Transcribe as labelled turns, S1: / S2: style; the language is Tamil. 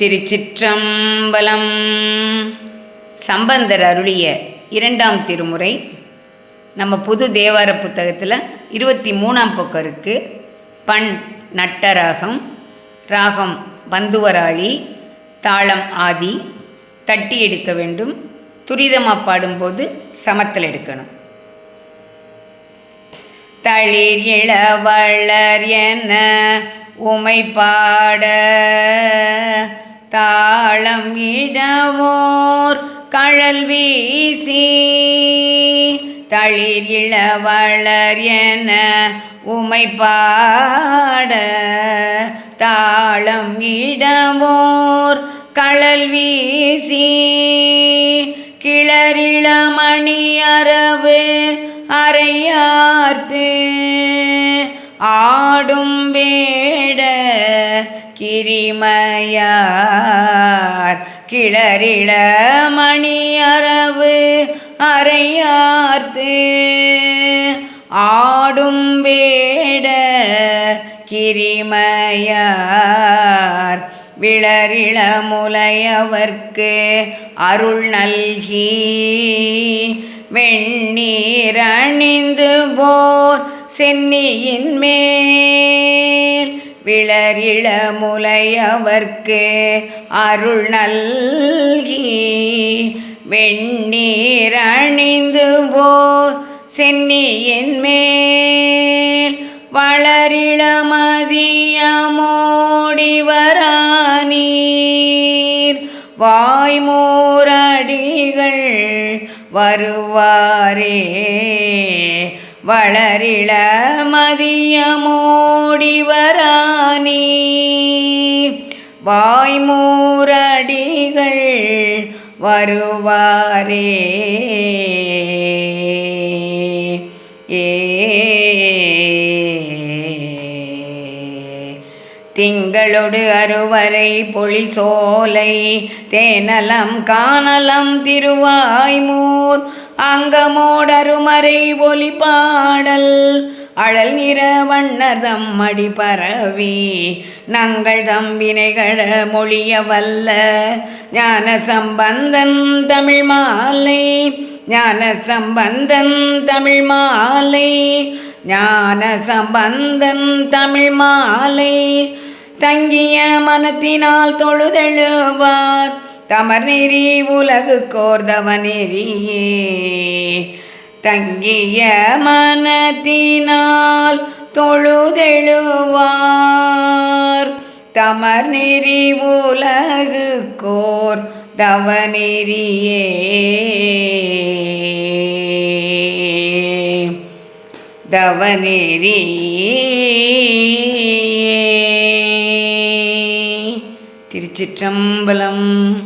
S1: திருச்சிற்றம்பலம். சம்பந்தர் அருளிய இரண்டாம் திருமுறை. நம்ம புது தேவார புத்தகத்தில் இருபத்தி மூணாம் பக்கம் இருக்குது பண் நட்டராகம் ராகம் பந்துவராளி தாளம் ஆதி தட்டி எடுக்க வேண்டும். துரிதமாக பாடும்போது சமத்தில் எடுக்கணும். தளிர் இளவளர் என உமை பாட தாளம் இடவோர் கழல் வீசி தளிர் இளவளர் என உமை பாட தாளம் இடவோர் கழல் வீசி கிளறிளமணி அரவு அறையார்த்து ஆடும் வே கிரிமையார் கிளறிட மணியரவு அறையார்த்து ஆடும் வேட கிரிமையார் விளரிள முலையவர்க்கு அருள் நல்கி. வெண்ணீர் அணிந்து போர் சென்னியின் மேல். விளரிளமுலையவர்க்கு அருள் நல்கி வெண்ணீர் அணிந்து போர் சென்னியின் மேல் வளரிள மதியமோடிவரானீர் வாய்மூரடிகள் வருவாரே வளரிள மதியமோடிவரானீ வாய்மூரடிகள் வருவாரே. ஏ. திங்களொடு அறுவரை பொழி சோலை தேனலம் காணலம் திருவாய்மூர். அங்கமோடருமறை ஒலி பாடல் அழல் நிற வண்ணதம் அடி பரவி நங்கள் தம்பினைகள மொழிய வல்ல ஞான சம்பந்தன் தமிழ் மாலை ஞான சம்பந்தன் தமிழ் மாலை ஞான சம்பந்தன் தமிழ் மாலை. தங்கிய மனத்தினால் தொழுதெழுவார் தமர் நெறி உலகு கோர்தவ நெறியே தங்கிய மனதினால் தொழுதெழுவார். தமர் நெறி உலகு கோர் தவநெறியே. தவநெறி. திருச்சிற்றம்பலம்